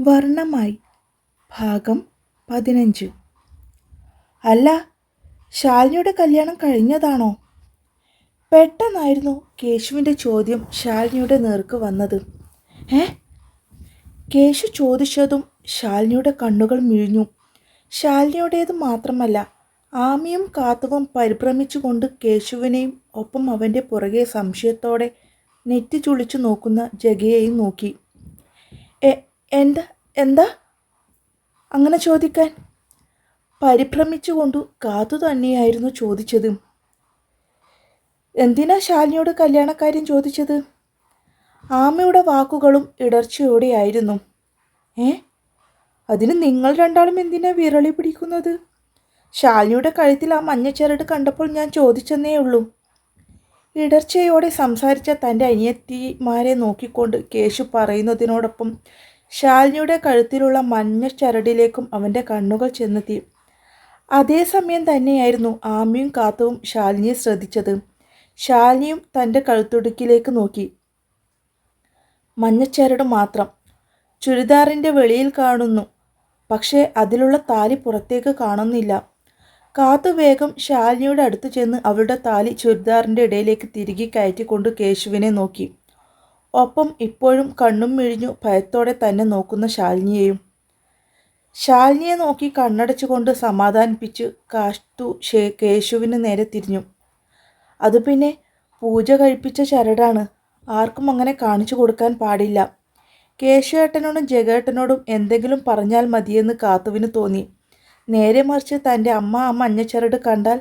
വർണമായി. ഭാഗം പതിനഞ്ച്. അല്ല ശാലിനിയുടെ കല്യാണം കഴിഞ്ഞതാണോ? പെട്ടെന്നായിരുന്നു കേശുവിന്റെ ചോദ്യം ശാലിനിയുടെ നേർക്ക് വന്നത്. ഏ? കേശു ചോദിച്ചതും ശാലിനിയുടെ കണ്ണുകൾ മിഴിഞ്ഞു. ശാലിനിയുടേത് മാത്രമല്ല ആമിയും കാത്തവും പരിഭ്രമിച്ചുകൊണ്ട് കേശുവിനെയും ഒപ്പം അവന്റെ പുറകെ സംശയത്തോടെ നെറ്റി ചുളിച്ചു നോക്കുന്ന ജഗയെയും നോക്കി. എന്താ എന്താ? അങ്ങനെ ചോദിക്കാൻ. പരിഭ്രമിച്ചുകൊണ്ടു കാത്തു തന്നെയായിരുന്നു ചോദിച്ചത്. എന്തിനാ ശാലിനിയോട് കല്യാണക്കാര്യം ചോദിച്ചത്? ആമയുടെ വാക്കുകളും ഇടർച്ചയോടെയായിരുന്നു. ഏ? അതിന് നിങ്ങൾ രണ്ടാളും എന്തിനാ വിരളി പിടിക്കുന്നത്? ശാലിനിയുടെ കഴുത്തിൽ ആ മഞ്ഞച്ചരട് കണ്ടപ്പോൾ ഞാൻ ചോദിച്ചെന്നേ ഉള്ളൂ. ഇടർച്ചയോടെ സംസാരിച്ച തന്റെ അനിയത്തിമാരെ നോക്കിക്കൊണ്ട് കേശു പറയുന്നതിനോടൊപ്പം ശാലിനിയുടെ കഴുത്തിലുള്ള മഞ്ഞ ചരടിലേക്കും അവന്റെ കണ്ണുകൾ ചെന്നെത്തി. അതേസമയം തന്നെയായിരുന്നു ആമിയും കാത്തവും ശാലിനിയെ ശ്രദ്ധിച്ചത്. ശാലിനിയും തന്റെ കഴുത്തുടുക്കിലേക്ക് നോക്കി. മഞ്ഞച്ചരട് മാത്രം. ചുരിദാറിന്റെ വെളിയിൽ കാണുന്നു. പക്ഷേ അതിലുള്ള താലി പുറത്തേക്ക് കാണുന്നില്ല. കാത്തു വേഗം ശാലിനിയുടെ അടുത്ത് ചെന്ന് അവളുടെ താലി ചുരിദാറിന്റെ ഇടയിലേക്ക് തിരികെ കയറ്റിക്കൊണ്ട് കേശുവിനെ നോക്കി. ഒപ്പം ഇപ്പോഴും കണ്ണും മിഴിഞ്ഞു ഭയത്തോടെ തന്നെ നോക്കുന്ന ശാലിനിയെയും. ശാലിനിയെ നോക്കി കണ്ണടച്ചുകൊണ്ട് സമാധാനിപ്പിച്ച് കാഷ്ടു ഷേ കേശുവിന് നേരെ തിരിഞ്ഞു. അത് പിന്നെ പൂജ കഴിപ്പിച്ച ചരടാണ്. ആർക്കും അങ്ങനെ കാണിച്ചു കൊടുക്കാൻ പാടില്ല. കേശുവേട്ടനോടും ജഗേട്ടനോടും എന്തെങ്കിലും പറഞ്ഞാൽ മതിയെന്ന് കാത്തുവിന് തോന്നി. നേരെ മറിച്ച് തന്റെ അമ്മ ആ മഞ്ഞച്ചരട് കണ്ടാൽ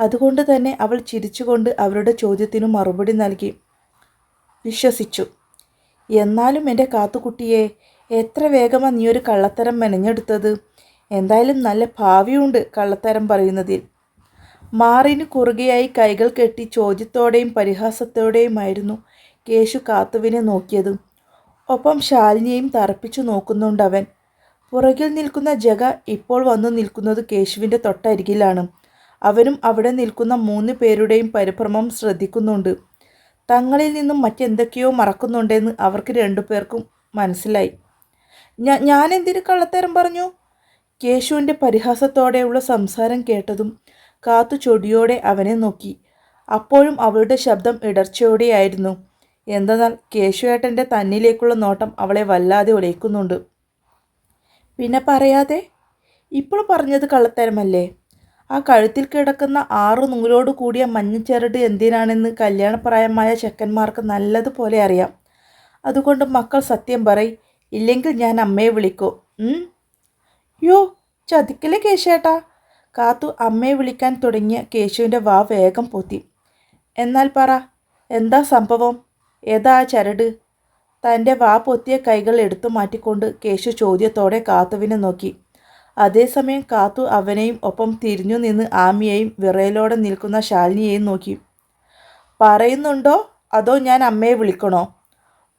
അതുകൊണ്ട് തന്നെ അവൾ ചിരിച്ചുകൊണ്ട് അവരുടെ ചോദ്യത്തിനു മറുപടി നൽകി. വിശ്വസിച്ചു. എന്നാലും എന്റെ കാത്തുകുട്ടിയെ എത്ര വേഗമാണ് നീ ഒരു കള്ളത്തരം മെനഞ്ഞെടുത്തത്? എന്തായാലും നല്ല ഭാവിയുണ്ട് കള്ളത്തരം പറയുന്നതിൽ. മാറിന് കുറുകയായി കൈകൾ കെട്ടി ചോദ്യത്തോടെയും പരിഹാസത്തോടെയുമായിരുന്നു കേശു കാത്തുവിനെ നോക്കിയത്. ഒപ്പം ശാലിനിയെയും തറപ്പിച്ചു നോക്കുന്നുണ്ടവൻ. പുറകിൽ നിൽക്കുന്ന ജഗ ഇപ്പോൾ വന്നു നിൽക്കുന്നത് കേശുവിന്റെ തൊട്ടരികിലാണ്. അവനും അവിടെ നിൽക്കുന്ന മൂന്ന് പേരുടെയും പരിഭ്രമം ശ്രദ്ധിക്കുന്നുണ്ട്. തങ്ങളിൽ നിന്നും മറ്റെന്തൊക്കെയോ മറക്കുന്നുണ്ടെന്ന് അവർക്ക് രണ്ടുപേർക്കും മനസ്സിലായി. ഞാൻ എന്തിന് കള്ളത്തരം പറഞ്ഞു? കേശുവിന്റെ പരിഹാസത്തോടെയുള്ള സംസാരം കേട്ടതും കാത്തു ചൊടിയോടെ അവനെ നോക്കി. അപ്പോഴും അവളുടെ ശബ്ദം ഇടർച്ചയോടെയായിരുന്നു. എന്തെന്നാൽ കേശുവേട്ടന്റെ തന്നിലേക്കുള്ള നോട്ടം അവളെ വല്ലാതെ ഉലയ്ക്കുന്നുണ്ട് പിന്നെ പറയാതെ? ഇപ്പോൾ പറഞ്ഞത് കള്ളത്തരമല്ലേ? ആ കഴുത്തിൽ കിടക്കുന്ന ആറ് നൂലോട് കൂടിയ മഞ്ഞച്ചരട് എന്തിനാണെന്ന് കല്യാണപ്രായമായ ചെക്കന്മാർക്ക് നല്ലതുപോലെ അറിയാം. അതുകൊണ്ട് മക്കൾ സത്യം പറയ് ഇല്ലെങ്കിൽ ഞാൻ അമ്മയെ വിളിക്കൂ. യോ ചതിക്കലേ കേശേട്ടാ? കാത്തു അമ്മയെ വിളിക്കാൻ തുടങ്ങിയ കേശുവിന്റെ വാ വേഗം പൊത്തി. എന്നാൽ പറ എന്താ സംഭവം? ഏതാ ആ ചരട്? തന്റെ വാ പൊത്തിയ കൈകൾ എടുത്തു മാറ്റിക്കൊണ്ട് കേശു ചോദ്യത്തോടെ കാത്തുവിനെ നോക്കി. അതേസമയം കാത്തു അവനെയും ഒപ്പം തിരിഞ്ഞു നിന്ന് ആമിയെയും വിറയലോടെ നിൽക്കുന്ന ശാലിനിയെയും നോക്കി. പറയുന്നുണ്ടോ? അതോ ഞാൻ അമ്മയെ വിളിക്കണോ?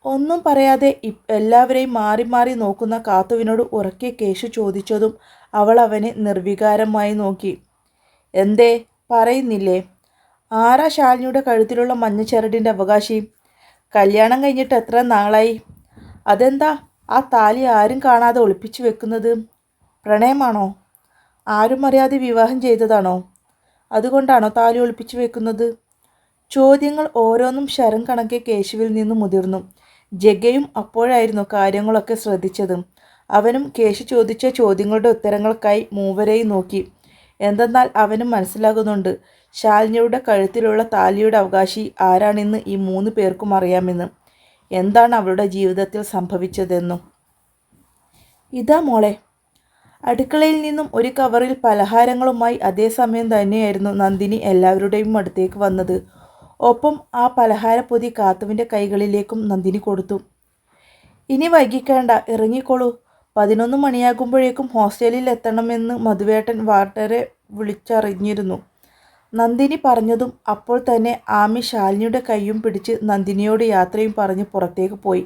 ഒന്നും പറയാതെ എല്ലാവരെയും മാറി മാറി നോക്കുന്ന കാത്തുവിനോട് ഉറക്കെ കേശു ചോദിച്ചതും അവൾ അവനെ നിർവികാരമായി നോക്കി. എന്തേ? പറയുന്നില്ലേ? ആരാ ശാലിനിയുടെ കഴുത്തിലുള്ള മഞ്ഞച്ചരടിന്റെ അവകാശി? കല്യാണം കഴിഞ്ഞിട്ട് എത്ര നാളായി? അതെന്താ? ആ താലി ആരും കാണാതെ ഒളിപ്പിച്ചു വെക്കുന്നത്? പ്രണയമാണോ? ആരും അറിയാതെ വിവാഹം ചെയ്തതാണോ? അതുകൊണ്ടാണോ താലി ഒളിപ്പിച്ചു വെക്കുന്നത്? ചോദ്യങ്ങൾ ഓരോന്നും ശരം കണക്കെ കേശുവിൽ നിന്ന് മുതിർന്നു. ജഗയും അപ്പോഴായിരുന്നു കാര്യങ്ങളൊക്കെ ശ്രദ്ധിച്ചത്. അവനും കേശു ചോദിച്ച ചോദ്യങ്ങളുടെ ഉത്തരങ്ങൾക്കായി മൂവരെയും നോക്കി. എന്തെന്നാൽ അവനും മനസ്സിലാകുന്നുണ്ട് ശാലിനിയുടെ കഴുത്തിലുള്ള താലിയുടെ അവകാശി ആരാണെന്ന് ഈ മൂന്ന് പേർക്കും അറിയാമെന്ന്. എന്താണ് അവളുടെ ജീവിതത്തിൽ സംഭവിച്ചതെന്നും. ഇതാ മോളെ അടുക്കളയിൽ നിന്നും ഒരു കവറിൽ പലഹാരങ്ങളുമായി അതേസമയം തന്നെയായിരുന്നു നന്ദിനി എല്ലാവരുടെയും അടുത്തേക്ക് വന്നത്. ഒപ്പം ആ പലഹാരപ്പൊതി കാത്തുവിന്റെ കൈകളിലേക്കും നന്ദിനി കൊടുത്തു. ഇനി വൈകിക്കേണ്ട ഇറങ്ങിക്കോളൂ. പതിനൊന്ന് മണിയാകുമ്പോഴേക്കും ഹോസ്റ്റലിൽ എത്തണമെന്ന് മധുവേട്ടൻ വാർഡറെ വിളിച്ചറിഞ്ഞിരുന്നു. നന്ദിനി പറഞ്ഞതും അപ്പോൾ തന്നെ ആമി ശാലിനിയുടെ കൈയും പിടിച്ച് നന്ദിനിയോട് യാത്രയും പറഞ്ഞ് പുറത്തേക്ക് പോയി.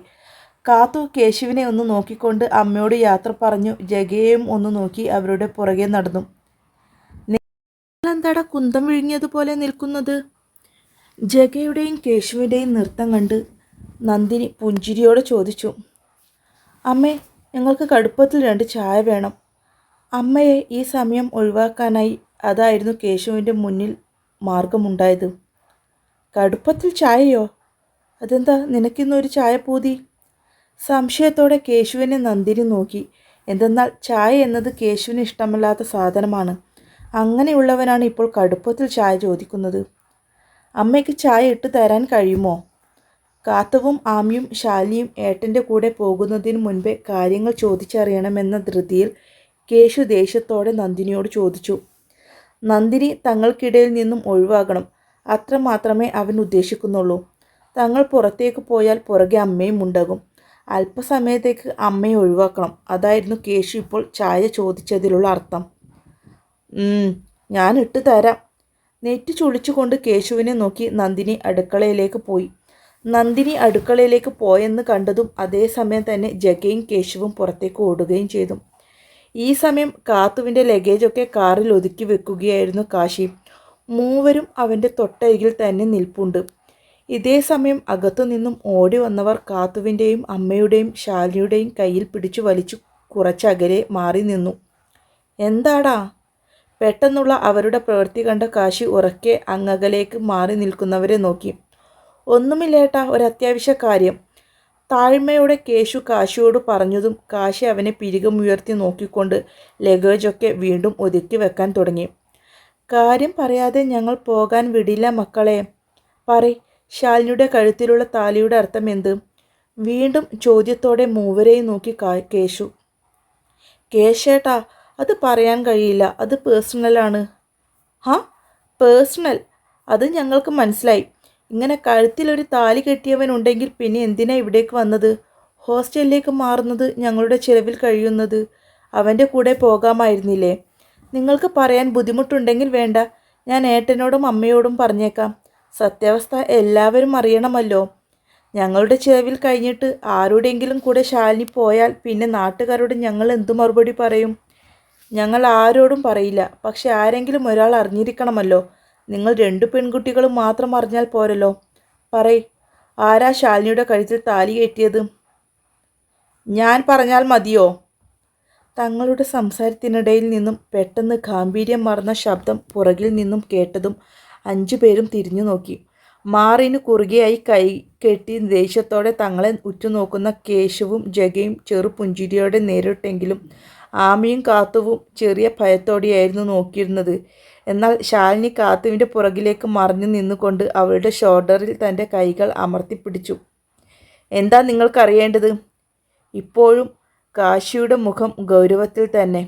കാത്തു കേശുവിനെ ഒന്ന് നോക്കിക്കൊണ്ട് അമ്മയോട് യാത്ര പറഞ്ഞു. ജഗയെയും ഒന്ന് നോക്കി അവരുടെ പുറകെ നടന്നു. എന്താടാ കുന്തം വിഴുങ്ങിയതുപോലെ നിൽക്കുന്നത്? ജഗയുടെയും കേശുവിന്റെയും നൃത്തം കണ്ട് നന്ദിനി പുഞ്ചിരിയോടെ ചോദിച്ചു. അമ്മേ ഞങ്ങൾക്ക് കടുപ്പത്തിൽ രണ്ട് ചായ വേണം. അമ്മയെ ഈ സമയം ഒഴിവാക്കാനായി അതായിരുന്നു കേശുവിന്റെ മുന്നിൽ മാർഗമുണ്ടായത്. കടുപ്പത്തിൽ ചായയോ? അതെന്താ നിനക്കിന്നൊരു ചായ പൂതി സംശയത്തോടെ കേശുവിനെ നന്ദിരി നോക്കി. എന്തെന്നാൽ ചായ എന്നത് കേശുവിന് ഇഷ്ടമല്ലാത്ത സാധനമാണ്. അങ്ങനെയുള്ളവനാണ് ഇപ്പോൾ കടുപ്പത്തിൽ ചായ ചോദിക്കുന്നത്. അമ്മയ്ക്ക് ചായ ഇട്ട് തരാൻ കഴിയുമോ? കാത്തവും ആമിയും ശാലിയും ഏട്ടന്റെ കൂടെ പോകുന്നതിന് മുൻപേ കാര്യങ്ങൾ ചോദിച്ചറിയണമെന്ന ധൃതിയിൽ കേശു ദേഷ്യത്തോടെ നന്ദിനിയോട് ചോദിച്ചു. നന്ദിനി തങ്ങൾക്കിടയിൽ നിന്നും ഒഴിവാകണം. അത്രമാത്രമേ അവൻ ഉദ്ദേശിക്കുന്നുള്ളൂ. തങ്ങൾ പുറത്തേക്ക് പോയാൽ പുറകെ അമ്മയും ഉണ്ടാകും അല്പസമയത്തേക്ക് അമ്മയെ ഒഴിവാക്കണം. അതായിരുന്നു കേശു ഇപ്പോൾ ചായ ചോദിച്ചതിലുള്ള അർത്ഥം. ഞാൻ ഇട്ട് തരാം. നെറ്റ് ചുളിച്ചുകൊണ്ട് കേശുവിനെ നോക്കി നന്ദിനി അടുക്കളയിലേക്ക് പോയി. നന്ദിനി അടുക്കളയിലേക്ക് പോയെന്ന് കണ്ടതും അതേസമയം തന്നെ ജഗയും കേശുവും പുറത്തേക്ക് ഓടുകയും ചെയ്തു. ഈ സമയം കാത്തുവിന്റെ ലഗേജൊക്കെ കാറിൽ ഒതുക്കി വെക്കുകയായിരുന്നു കാശി. മൂവരും അവന്റെ തൊട്ടരികിൽ തന്നെ നിൽപ്പുണ്ട്. ഇതേ സമയം അകത്തു നിന്നും ഓടി വന്നവർ കാത്തുവിന്റെയും അമ്മയുടെയും ശാലിയുടെയും കയ്യിൽ പിടിച്ചു വലിച്ചു കുറച്ചകലെ മാറി നിന്നു. എന്താടാ? പെട്ടെന്നുള്ള അവരുടെ പ്രവൃത്തി കണ്ട കാശി ഉറക്കെ അങ്ങകലേക്ക് മാറി നിൽക്കുന്നവരെ നോക്കി. ഒന്നുമില്ലേട്ടാ ഒരത്യാവശ്യ കാര്യം. താഴ്മയോടെ കേശു കാശിയോട് പറഞ്ഞതും കാശി അവനെ പിരികമുയർത്തി നോക്കിക്കൊണ്ട് ലഗേജൊക്കെ വീണ്ടും ഒതുക്കി വെക്കാൻ തുടങ്ങി. കാര്യം പറയാതെ ഞങ്ങൾ പോകാൻ വിടില്ല മക്കളെ. പറ ശാലിനിയുടെ കഴുത്തിലുള്ള താലിയുടെ അർത്ഥം എന്ത് വീണ്ടും ചോദ്യത്തോടെ മൂവരെയും നോക്കി കേശു. കേശേട്ടാ അത് പറയാൻ കഴിയില്ല. അത് പേഴ്സണലാണ് ഹാ? പേഴ്സണൽ അത് ഞങ്ങൾക്ക് മനസ്സിലായി. ഇങ്ങനെ കഴുത്തിലൊരു താലി കെട്ടിയവൻ ഉണ്ടെങ്കിൽ പിന്നെ എന്തിനാ ഇവിടേക്ക് വന്നത്? ഹോസ്റ്റലിലേക്ക് മാറുന്നത് ഞങ്ങളുടെ ചിലവിൽ കഴിയുന്നത്. അവന്റെ കൂടെ പോകാമായിരുന്നില്ലേ? നിങ്ങൾക്ക് പറയാൻ ബുദ്ധിമുട്ടുണ്ടെങ്കിൽ വേണ്ട. ഞാൻ ഏട്ടനോടും അമ്മയോടും പറഞ്ഞേക്കാം. സത്യാവസ്ഥ എല്ലാവരും അറിയണമല്ലോ. ഞങ്ങളുടെ ചിലവിൽ കഴിഞ്ഞിട്ട് ആരോടെങ്കിലും കൂടെ ശാലിനി പോയാൽ പിന്നെ നാട്ടുകാരോട് ഞങ്ങൾ എന്തു മറുപടി പറയും? ഞങ്ങൾ ആരോടും പറയില്ല. പക്ഷെ ആരെങ്കിലും ഒരാൾ അറിഞ്ഞിരിക്കണമല്ലോ. നിങ്ങൾ രണ്ടു പെൺകുട്ടികളും മാത്രം അറിഞ്ഞാൽ പോരല്ലോ. പറയ് ആരാ ശാലിനിയുടെ കഴുത്തിൽ താലി കയറ്റിയത്? ഞാൻ പറഞ്ഞാൽ മതിയോ? തങ്ങളുടെ സംസാരത്തിനിടയിൽ നിന്നും പെട്ടെന്ന് ഗാംഭീര്യം മറന്ന ശബ്ദം പുറകിൽ നിന്നും കേട്ടതും അഞ്ചു പേരും തിരിഞ്ഞു നോക്കി. മാറിന് കുറുകെയായി കൈ കെട്ടി ദേഷ്യത്തോടെ തങ്ങളെ ഉറ്റുനോക്കുന്ന കേശവും ജഗയും ചെറു പുഞ്ചിരിയോടെ നേരിട്ടെങ്കിലും ആമയും കാത്തുവും ചെറിയ ഭയത്തോടെയായിരുന്നു നോക്കിയിരുന്നത്. എന്നാൽ ശാലിനി കാത്തുവിന്റെ പുറകിലേക്ക് മറിഞ്ഞു നിന്നുകൊണ്ട് അവളുടെ ഷോൾഡറിൽ തന്റെ കൈകൾ അമർത്തിപ്പിടിച്ചു. എന്താ നിങ്ങൾക്കറിയേണ്ടത്? ഇപ്പോഴും കാശിയുടെ മുഖം ഗൗരവത്തിൽ തന്നെ.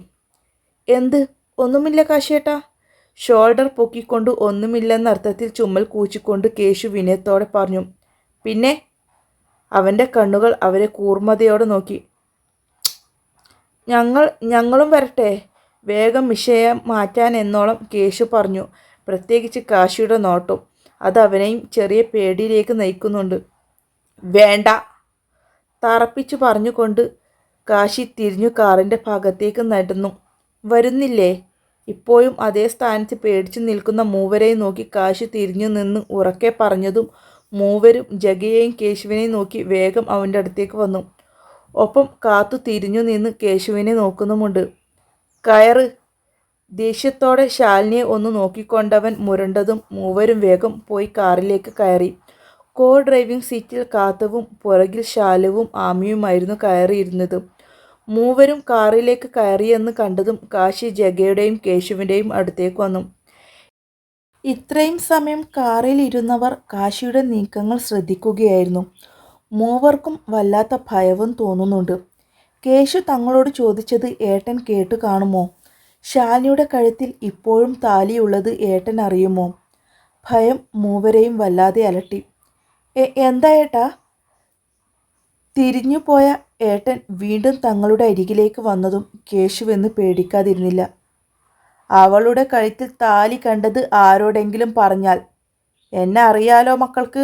എന്ത്? ഒന്നുമില്ല കാശിയേട്ടാ. ഷോൾഡർ പൊക്കിക്കൊണ്ട് ഒന്നുമില്ലെന്നർത്ഥത്തിൽ ചുമ്മൽ കൂച്ചിക്കൊണ്ട് കേശു വിനയത്തോടെ പറഞ്ഞു. പിന്നെ അവന്റെ കണ്ണുകൾ അവരെ കൂർമ്മതയോടെ നോക്കി. ഞങ്ങൾ ഞങ്ങളും വരട്ടെ. വേഗം വിഷയം മാറ്റാൻ എന്നോളം കേശു പറഞ്ഞു. പ്രത്യേകിച്ച് കാശിയുടെ നോട്ടം. അത് അവനെയും ചെറിയ പേടിയിലേക്ക് നയിക്കുന്നുണ്ട്. വേണ്ട. തറപ്പിച്ചു പറഞ്ഞുകൊണ്ട് കാശി തിരിഞ്ഞു കാറിന്റെ ഭാഗത്തേക്ക് നടന്നു. വരുന്നില്ലേ? ഇപ്പോഴും അതേ സ്ഥാനത്ത് പേടിച്ചു നിൽക്കുന്ന മൂവരെയും നോക്കി കാശി തിരിഞ്ഞു നിന്ന് ഉറക്കെ പറഞ്ഞതും മൂവരും ജഗയെയും കേശുവിനെയും നോക്കി വേഗം അവന്റെ അടുത്തേക്ക് വന്നു. ഒപ്പം കാത്തു തിരിഞ്ഞു നിന്ന് കേശുവിനെ നോക്കുന്നുമുണ്ട്. കയറ്. ദേഷ്യത്തോടെ ശാലിനിയെ ഒന്ന് നോക്കിക്കൊണ്ടവൻ മുരണ്ടതും മൂവരും വേഗം പോയി കാറിലേക്ക് കയറി. കോ ഡ്രൈവിംഗ് സീറ്റിൽ കാത്തവും പുറകിൽ ശാലുവും ആമിയുമായിരുന്നു കയറിയിരുന്നത്. മൂവരും കാറിലേക്ക് കയറിയെന്ന് കണ്ടതും കാശി ജഗയുടെയും കേശുവിന്റെയും അടുത്തേക്ക് വന്നു. ഇത്രയും സമയം കാറിൽ ഇരുന്നവർ കാശിയുടെ നീക്കങ്ങൾ ശ്രദ്ധിക്കുകയായിരുന്നു. മൂവർക്കും വല്ലാത്ത ഭയവും തോന്നുന്നുണ്ട്. കേശു തങ്ങളോട് ചോദിച്ചത് ഏട്ടൻ കേട്ട് കാണുമോ? ശാലിനിയുടെ കഴുത്തിൽ ഇപ്പോഴും താലിയുള്ളത് ഏട്ടൻ അറിയുമോ? ഭയം മൂവരെയും വല്ലാതെ അലട്ടി. എന്താ ഏട്ടാ? തിരിഞ്ഞുപോയ ഏട്ടൻ വീണ്ടും തങ്ങളുടെ അരികിലേക്ക് വന്നതും കേശുവെന്ന് പേടിക്കാതിരുന്നില്ല. അവളുടെ കഴുത്തിൽ താലി കണ്ടത് ആരോടെങ്കിലും പറഞ്ഞാൽ എന്നെ അറിയാലോ മക്കൾക്ക്?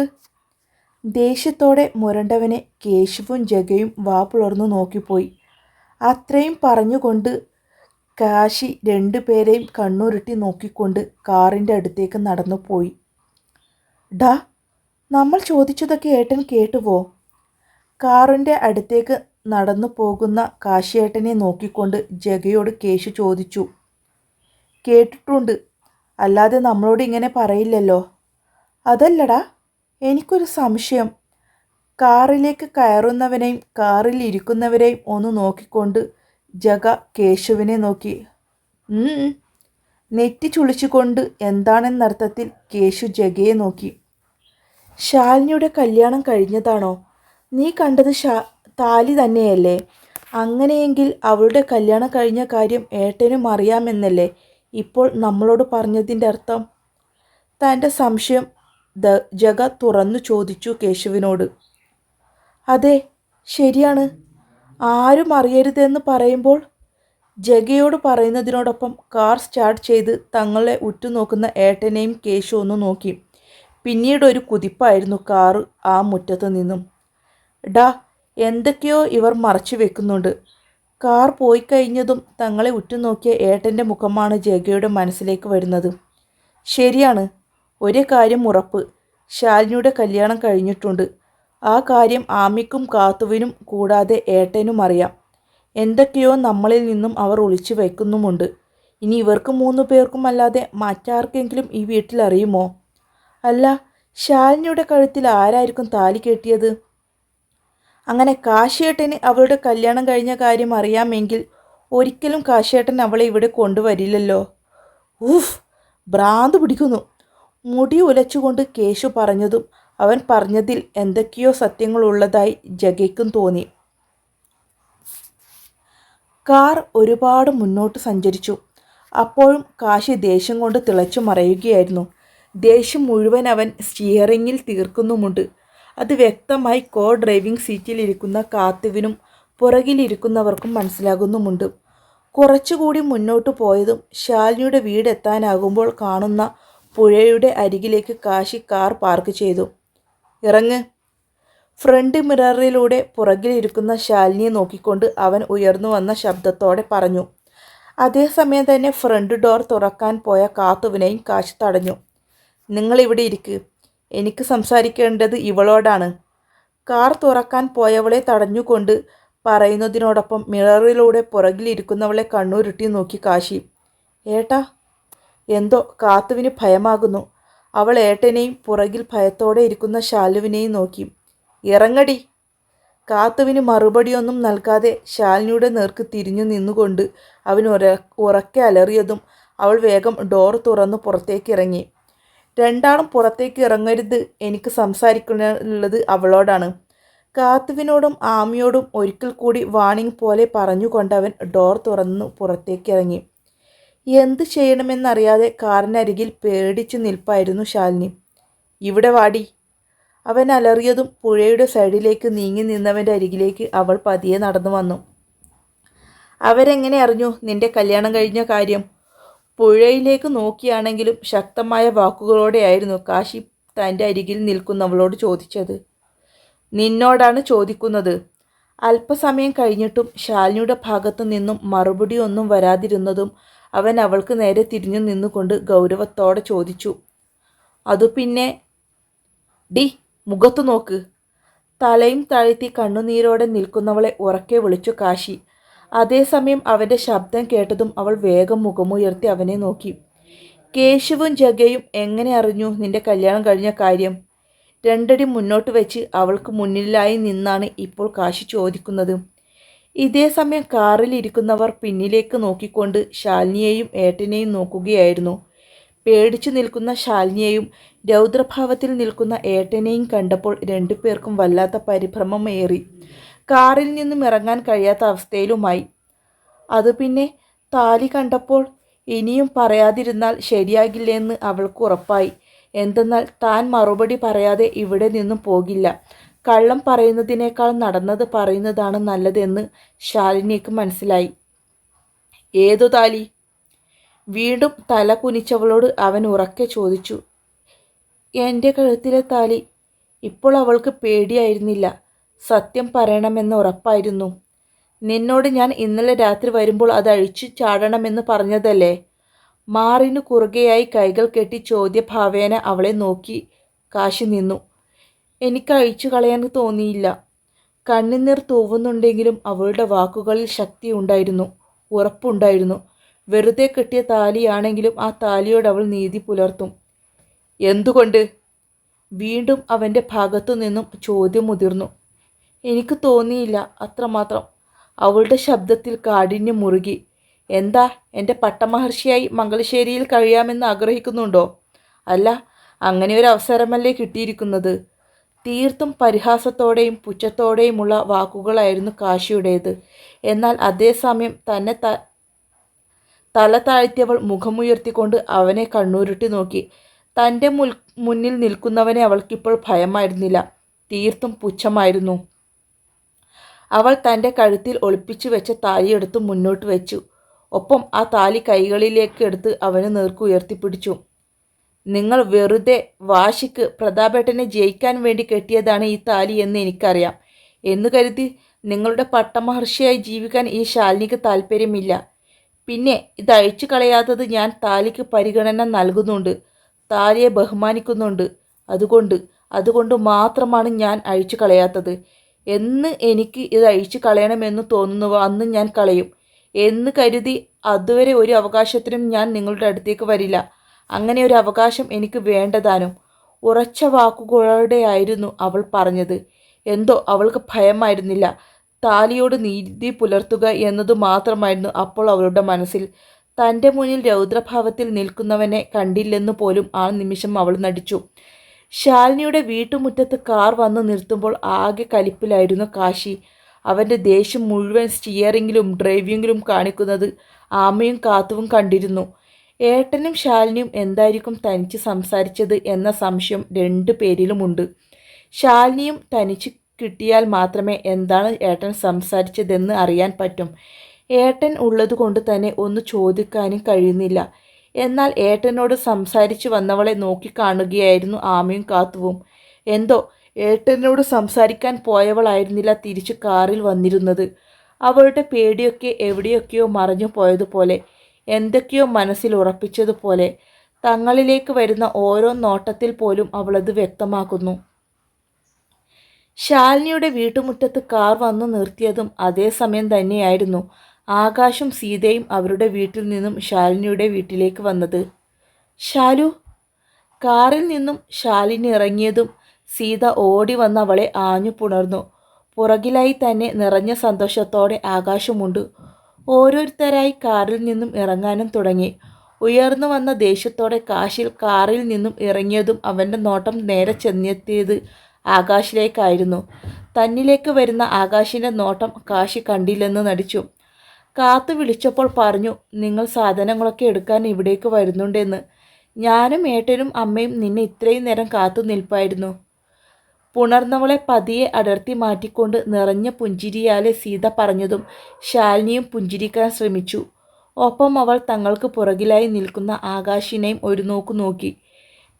ദേഷ്യത്തോടെ മുരണ്ടവനെ കേശുവും ജഗയും വാ പുലർന്നു നോക്കിപ്പോയി. അത്രയും പറഞ്ഞുകൊണ്ട് കാശി രണ്ടുപേരെയും കണ്ണുരുട്ടി നോക്കിക്കൊണ്ട് കാറിന്റെ അടുത്തേക്ക് നടന്നു പോയി ഡാ നമ്മൾ ചോദിച്ചതൊക്കെ ഏട്ടൻ കേട്ടുവോ? കാറിന്റെ അടുത്തേക്ക് നടന്നു പോകുന്ന കാശിയേട്ടനെ നോക്കിക്കൊണ്ട് ജഗയോട് കേശു ചോദിച്ചു കേട്ടിട്ടുണ്ട്. അല്ലാതെ നമ്മളോട് ഇങ്ങനെ പറയില്ലല്ലോ. അതല്ലടാ എനിക്കൊരു സംശയം. കാറിലേക്ക് കയറുന്നവനെയും കാറിൽ ഇരിക്കുന്നവരെയും ഒന്ന് നോക്കിക്കൊണ്ട് ജഗ കേശുവിനെ നോക്കി. നെറ്റി ചുളിച്ചുകൊണ്ട് എന്താണെന്നർത്ഥത്തിൽ കേശു ജഗയെ നോക്കി ശാലിനിയുടെ കല്യാണം കഴിഞ്ഞതാണോ? നീ കണ്ടത് ഷാ താലി തന്നെയല്ലേ? അങ്ങനെയെങ്കിൽ അവളുടെ കല്യാണം കഴിഞ്ഞ കാര്യം ഏട്ടനും അറിയാമെന്നല്ലേ ഇപ്പോൾ നമ്മളോട് പറഞ്ഞതിന്റെ അർത്ഥം? തന്റെ സംശയം ദ ജഗ തുറന്നു ചോദിച്ചു കേശുവിനോട്. അതെ ശരിയാണ്. ആരും അറിയരുതെന്ന് പറയുമ്പോൾ ജഗയോട് പറയുന്നതിനോടൊപ്പം കാർ സ്റ്റാർട്ട് ചെയ്ത് തങ്ങളെ ഉറ്റുനോക്കുന്ന ഏട്ടനെയും കേശു ഒന്ന് നോക്കി. പിന്നീട് ഒരു കുതിപ്പായിരുന്നു കാറ് ആ മുറ്റത്ത് നിന്നും. ഡാ എന്തൊക്കെയോ ഇവർ മറച്ചു വെക്കുന്നുണ്ട്. കാർ പോയി കഴിഞ്ഞതും തങ്ങളെ ഉറ്റുനോക്കിയ ഏട്ടന്റെ മുഖമാണ് ജഗയുടെ മനസ്സിലേക്ക് വരുന്നത്. ശരിയാണ് ഒരേ കാര്യം ഉറപ്പ്. ശാലിനിയുടെ കല്യാണം കഴിഞ്ഞിട്ടുണ്ട്. ആ കാര്യം ആമിക്കും കാത്തുവിനും കൂടാതെ ഏട്ടനും അറിയാം. എന്തൊക്കെയോ നമ്മളിൽ നിന്നും അവർ ഒളിച്ചു വയ്ക്കുന്നുമുണ്ട് ഇനി ഇവർക്ക് മൂന്ന് പേർക്കുമല്ലാതെ മറ്റാർക്കെങ്കിലും ഈ വീട്ടിൽ അറിയുമോ? അല്ല ശാലിനിയുടെ കഴുത്തിൽ ആരായിരിക്കും താലി കെട്ടിയത്? അങ്ങനെ കാശിയേട്ടന് അവളുടെ കല്യാണം കഴിഞ്ഞ കാര്യം അറിയാമെങ്കിൽ ഒരിക്കലും കാശിയേട്ടൻ അവളെ ഇവിടെ കൊണ്ടുവരില്ലല്ലോ. ഊഫ് ഭ്രാന്ത് പിടിക്കുന്നു. മുടി ഉലച്ചുകൊണ്ട് കേശു പറഞ്ഞതും അവൻ പറഞ്ഞതിൽ എന്തൊക്കെയോ സത്യങ്ങളുള്ളതായി ജഗയ്ക്കും തോന്നി. കാർ ഒരുപാട് മുന്നോട്ട് സഞ്ചരിച്ചു. അപ്പോഴും കാശി ദേഷ്യം കൊണ്ട് തിളച്ചു മറയുകയായിരുന്നു ദേഷ്യം മുഴുവൻ അവൻ സ്റ്റിയറിങ്ങിൽ തീർക്കുന്നുമുണ്ട്. അത് വ്യക്തമായി കോ ഡ്രൈവിംഗ് സീറ്റിലിരിക്കുന്ന കാത്തുവിനും പുറകിലിരിക്കുന്നവർക്കും മനസ്സിലാകുന്നുമുണ്ട്. കുറച്ചുകൂടി മുന്നോട്ട് പോയതും ശാലിനിയുടെ വീടെത്താനാകുമ്പോൾ കാണുന്ന പുഴയുടെ അരികിലേക്ക് കാശി കാർ പാർക്ക് ചെയ്തു. ഇറങ്ങ്. ഫ്രണ്ട് മിററിലൂടെ പുറകിലിരിക്കുന്ന ശാലിനിയെ നോക്കിക്കൊണ്ട് അവൻ ഉയർന്നു വന്ന ശബ്ദത്തോടെ പറഞ്ഞു. അതേസമയം തന്നെ ഫ്രണ്ട് ഡോർ തുറക്കാൻ പോയ കാത്തുവിനെയും കാശി തടഞ്ഞു. നിങ്ങളിവിടെ ഇരിക്കുക ഇരിക്ക്. എനിക്ക് സംസാരിക്കേണ്ടത് ഇവളോടാണ്. കാർ തുറക്കാൻ പോയവളെ തടഞ്ഞുകൊണ്ട് പറയുന്നതിനോടൊപ്പം മിററിലൂടെ പുറകിലിരിക്കുന്നവളെ കണ്ണൂരുട്ടി നോക്കി കാശി. ഏട്ടാ എന്തോ കാത്തുവിന് ഭയമാകുന്നു. അവൾ ഏട്ടനെയും പുറകിൽ ഭയത്തോടെ ഇരിക്കുന്ന ശാലുവിനെയും നോക്കി. ഇറങ്ങടി. കാത്തുവിന് മറുപടിയൊന്നും നൽകാതെ ശാലിനിയുടെ നേർക്ക് തിരിഞ്ഞു നിന്നുകൊണ്ട് അവൻ ഉറ ഉറക്കെ അലറിയതും അവൾ വേഗം ഡോർ തുറന്ന് പുറത്തേക്ക് ഇറങ്ങി രണ്ടാളും പുറത്തേക്ക് ഇറങ്ങരുത് എനിക്ക് സംസാരിക്കാനുള്ളത് അവളോടാണ്. കാത്തുവിനോടും ആമിയോടും ഒരിക്കൽ കൂടി വാണിംഗ് പോലെ പറഞ്ഞുകൊണ്ടവൻ ഡോർ തുറന്നു പുറത്തേക്ക് ഇറങ്ങി. എന്ത് ചെയ്യണമെന്നറിയാതെ കാറിനരികിൽ പേടിച്ചു നിൽപ്പായിരുന്നു ശാലിനി. ഇവിടെ വാടി. അവൻ അലറിയതും പുഴയുടെ സൈഡിലേക്ക് നീങ്ങി നിന്നവന്റെ അരികിലേക്ക് അവൾ പതിയെ നടന്നു വന്നു. അവരെങ്ങനെ അറിഞ്ഞു നിന്റെ കല്യാണം കഴിഞ്ഞ കാര്യം? പുഴയിലേക്ക് നോക്കിയാണെങ്കിലും ശക്തമായ വാക്കുകളോടെയായിരുന്നു കാശി തന്റെ അരികിൽ നിൽക്കുന്നവളോട് ചോദിച്ചത്. നിന്നോടാണ് ചോദിക്കുന്നത്. അല്പസമയം കഴിഞ്ഞിട്ടും ശാലിനിയുടെ ഭാഗത്തു നിന്നും മറുപടി ഒന്നും വരാതിരുന്നതും അവൻ അവൾക്ക് നേരെ തിരിഞ്ഞു നിന്നുകൊണ്ട് ഗൗരവത്തോടെ ചോദിച്ചു. അതു പിന്നെ? ഡി മുഖത്തു നോക്ക്. തലയും താഴ്ത്തി കണ്ണുനീരോടെ നിൽക്കുന്നവളെ ഉറക്കെ വിളിച്ചു കാശി. അതേസമയം അവന്റെ ശബ്ദം കേട്ടതും അവൾ വേഗം മുഖമുയർത്തി അവനെ നോക്കി. കേശവും ജഗയും എങ്ങനെ അറിഞ്ഞു നിന്റെ കല്യാണം കഴിഞ്ഞ കാര്യം? രണ്ടടി മുന്നോട്ട് വെച്ച് അവൾക്ക് മുന്നിലായി നിന്നാണ് ഇപ്പോൾ കാശി ചോദിക്കുന്നത്. ഇതേ സമയം കാറിലിരിക്കുന്നവർ പിന്നിലേക്ക് നോക്കിക്കൊണ്ട് ശാലിനിയെയും ഏട്ടനെയും നോക്കുകയായിരുന്നു. പേടിച്ചു നിൽക്കുന്ന ശാലിനിയെയും രൗദ്രഭാവത്തിൽ നിൽക്കുന്ന ഏട്ടനെയും കണ്ടപ്പോൾ രണ്ടുപേർക്കും വല്ലാത്ത പരിഭ്രമമേറി. കാറിൽ നിന്നും ഇറങ്ങാൻ കഴിയാത്ത അവസ്ഥയിലുമായി. അത് പിന്നെ താലി കണ്ടപ്പോൾ ഇനിയും പറയാതിരുന്നാൽ ശരിയാകില്ലെന്ന് അവൾക്ക് ഉറപ്പായി. എന്തെന്നാൽ താൻ മറുപടി പറയാതെ ഇവിടെ നിന്നും പോകില്ല. കള്ളം പറയുന്നതിനേക്കാൾ നടന്നത് പറയുന്നതാണ് നല്ലതെന്ന് ശാലിനിക്ക് മനസ്സിലായി. ഏതു താലി? വീണ്ടും തല കുനിച്ചവളോട് അവൻ ഉറക്കെ ചോദിച്ചു. എന്റെ കഴുത്തിലെ താലി. ഇപ്പോൾ അവൾക്ക് പേടിയായിരുന്നില്ല. സത്യം പറയണമെന്ന് ഉറപ്പായിരുന്നു. നിന്നോട് ഞാൻ ഇന്നലെ രാത്രി വരുമ്പോൾ അത് അഴിച്ചു ചാടണമെന്ന് പറഞ്ഞതല്ലേ? മാറിനു കുറുകെയായി കൈകൾ കെട്ടി ചോദ്യഭാവേന അവളെ നോക്കി കാശി നിന്നു. എനിക്ക് അഴിച്ചു കളയാൻ തോന്നിയില്ല. കണ്ണുനീർ തൂവുന്നുണ്ടെങ്കിലും അവളുടെ വാക്കുകളിൽ ശക്തി ഉണ്ടായിരുന്നു ഉറപ്പുണ്ടായിരുന്നു. വെറുതെ കെട്ടിയ താലിയാണെങ്കിലും ആ താലിയോട് അവൾ നീതി പുലർത്തും. എന്തുകൊണ്ട്? വീണ്ടും അവന്റെ ഭാഗത്തു നിന്നും ചോദ്യം മുതിർന്നു എനിക്ക് തോന്നിയില്ല അത്രമാത്രം. അവളുടെ ശബ്ദത്തിൽ കാഠിന്യം മുറുകി. എന്താ എന്റെ പട്ടമഹർഷിയായി മംഗളശ്ശേരിയിൽ കഴിയാമെന്ന് ആഗ്രഹിക്കുന്നുണ്ടോ? അല്ല അങ്ങനെ ഒരു അവസരമല്ലേ കിട്ടിയിരിക്കുന്നത്. തീർത്തും പരിഹാസത്തോടെയും പുച്ഛത്തോടെയുമുള്ള വാക്കുകളായിരുന്നു കാശിയുടേത്. എന്നാൽ അതേസമയം തന്നെ ത തല താഴ്ത്തിയവൾ മുഖമുയർത്തിക്കൊണ്ട് അവനെ കണ്ണൂരിട്ടി നോക്കി. തന്റെ മുന്നിൽ നിൽക്കുന്നവനെ അവൾക്കിപ്പോൾ ഭയമായിരുന്നില്ല. തീർത്തും പുച്ഛമായിരുന്നു. അവൾ തന്റെ കഴുത്തിൽ ഒളിപ്പിച്ചു വെച്ച താലിയെടുത്ത് മുന്നോട്ട് വെച്ചു. ഒപ്പം ആ താലി കൈകളിലേക്ക് എടുത്ത് അവന് നേർക്ക് ഉയർത്തിപ്പിടിച്ചു. നിങ്ങൾ വെറുതെ വാശിക്ക് പ്രതാപേട്ടനെ ജയിക്കാൻ വേണ്ടി കെട്ടിയതാണ് ഈ താലി എന്ന് എനിക്കറിയാം. എന്ന് കരുതി നിങ്ങളുടെ പട്ടമഹർഷിയായി ജീവിക്കാൻ ഈ ശാലിനിക്ക് താല്പര്യമില്ല പിന്നെ ഇത് അഴിച്ചു കളയാത്തത് ഞാൻ താലിക്ക് പരിഗണന നൽകുന്നുണ്ട്. താലിയെ ബഹുമാനിക്കുന്നുണ്ട്. അതുകൊണ്ട് അതുകൊണ്ട് മാത്രമാണ് ഞാൻ അഴിച്ചു കളയാത്തത്. എന്ന് എനിക്ക് ഇത് അഴിച്ചു കളയണമെന്ന് തോന്നുന്നുവോ അന്ന് ഞാൻ കളയും. എന്ന് കരുതി അതുവരെ ഒരു അവകാശത്തിനും ഞാൻ നിങ്ങളുടെ അടുത്തേക്ക് വരില്ല. അങ്ങനെ ഒരു അവകാശം എനിക്ക് വേണ്ടതാനും ഉറച്ച വാക്കുകളോടെയായിരുന്നു അവൾ പറഞ്ഞത്. എന്തോ അവൾക്ക് ഭയമായിരുന്നില്ല. താലിയോട് നീതി പുലർത്തുക എന്നതു മാത്രമായിരുന്നു അപ്പോൾ അവളുടെ മനസ്സിൽ. തന്റെ മുന്നിൽ രൗദ്രഭാവത്തിൽ നിൽക്കുന്നവനെ കണ്ടില്ലെന്നു പോലും ആ നിമിഷം അവൾ നടിച്ചു. ശാലിനിയുടെ വീട്ടുമുറ്റത്ത് കാർ വന്ന് നിർത്തുമ്പോൾ ആകെ കലിപ്പിലായിരുന്നു കാശി. അവന്റെ ദേഷ്യം മുഴുവൻ സ്റ്റിയറിങ്ങിലും ഡ്രൈവിങ്ങിലും കാണിക്കുന്നത് ആമയും കാത്തുവും കണ്ടിരുന്നു. ഏട്ടനും ശാലിനിയും എന്തായിരിക്കും തനിച്ച് സംസാരിച്ചത് എന്ന സംശയം രണ്ടു പേരിലുമുണ്ട്. ശാലിനിയും തനിച്ച് കിട്ടിയാൽ മാത്രമേ എന്താണ് ഏട്ടൻ സംസാരിച്ചതെന്ന് അറിയാൻ പറ്റും. ഏട്ടൻ ഉള്ളതുകൊണ്ട് തന്നെ ഒന്ന് ചോദിക്കാനും കഴിയുന്നില്ല. എന്നാൽ ഏട്ടനോട് സംസാരിച്ചു വന്നവളെ നോക്കിക്കാണുകയായിരുന്നു ആമയും കാത്തുവും. എന്തോ ഏട്ടനോട് സംസാരിക്കാൻ പോയവളായിരുന്നില്ല തിരിച്ചു കാറിൽ വന്നിരുന്നത്. അവളുടെ പേടിയൊക്കെ എവിടെയൊക്കെയോ മറഞ്ഞു പോയതുപോലെ എന്തൊക്കെയോ മനസ്സിൽ ഉറപ്പിച്ചതുപോലെ തങ്ങളിലേക്ക് വരുന്ന ഓരോ നോട്ടത്തിൽ പോലും അവളത് വ്യക്തമാക്കുന്നു. ശാലിനിയുടെ വീട്ടുമുറ്റത്ത് കാർ വന്നു നിർത്തിയതും അതേ സമയം തന്നെയായിരുന്നു. ആകാശും സീതയും അവരുടെ വീട്ടിൽ നിന്നും ശാലിനിയുടെ വീട്ടിലേക്ക് വന്നത്. ശാലു കാറിൽ നിന്നും ശാലിനി ഇറങ്ങിയതും സീത ഓടി വന്ന് അവളെ ആഞ്ഞു പുണർന്നു. പുറകിലായി തന്നെ നിറഞ്ഞ സന്തോഷത്തോടെ ആകാശമുണ്ട്. ഓരോരുത്തരായി കാറിൽ നിന്നും ഇറങ്ങാനും തുടങ്ങി. ഉയർന്നു വന്ന ദേഷ്യത്തോടെ കാശിൽ കാറിൽ നിന്നും ഇറങ്ങിയതും അവന്റെ നോട്ടം നേരെ ചെന്നെത്തിയത് ആകാശിലേക്കായിരുന്നു. തന്നിലേക്ക് വരുന്ന ആകാശിന്റെ നോട്ടം കാശി കണ്ടില്ലെന്ന് നടിച്ചു. കാത്തു വിളിച്ചപ്പോൾ പറഞ്ഞു നിങ്ങൾ സാധനങ്ങളൊക്കെ എടുക്കാൻ ഇവിടേക്ക് വരുന്നുണ്ടെന്ന്. ഞാനും ഏട്ടനും അമ്മയും നിന്നെ ഇത്രയും നേരം കാത്തു നിൽപ്പായിരുന്നു. പുണർന്നവളെ പതിയെ അടർത്തി മാറ്റിക്കൊണ്ട് നിറഞ്ഞ പുഞ്ചിരിയാലെ സീത പറഞ്ഞതും ശാലിനിയും പുഞ്ചിരിക്കാൻ ശ്രമിച്ചു. ഒപ്പം അവൾ തങ്ങൾക്ക് പുറകിലായി നിൽക്കുന്ന ആകാശിനെയും ഒരു നോക്കു നോക്കി.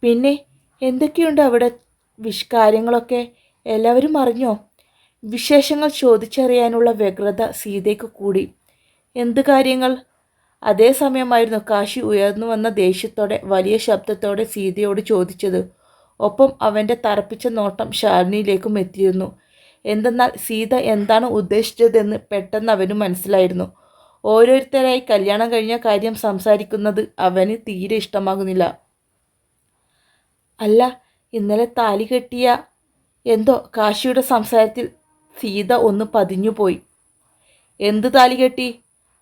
പിന്നെ എന്തൊക്കെയുണ്ട് അവിടെ? വിഷ് കാര്യങ്ങളൊക്കെ എല്ലാവരും അറിഞ്ഞോ? വിശേഷങ്ങൾ ചോദിച്ചറിയാനുള്ള വ്യഗ്രത സീതയ്ക്ക് കൂടി. എന്ത് കാര്യങ്ങൾ? അതേസമയമായിരുന്നു കാശി ഉയർന്നു വന്ന ദേഷ്യത്തോടെ വലിയ ശബ്ദത്തോടെ സീതയോട് ചോദിച്ചത്. ഒപ്പം അവന്റെ തറപ്പിച്ച നോട്ടം ശാലിനിയിലേക്കും എത്തിയിരുന്നു. എന്തെന്നാൽ സീത എന്താണ് ഉദ്ദേശിച്ചതെന്ന് പെട്ടെന്ന് അവന് മനസ്സിലായിരുന്നു. ഓരോരുത്തരായി കല്യാണം കഴിഞ്ഞ കാര്യം സംസാരിക്കുന്നത് അവന് തീരെ ഇഷ്ടമാകുന്നില്ല. അല്ല ഇന്നലെ താലി കെട്ടിയ എന്തോ കാശിയുടെ സംസാരത്തിൽ സീത ഒന്ന് പതിഞ്ഞുപോയി. എന്ത് താലി കെട്ടി?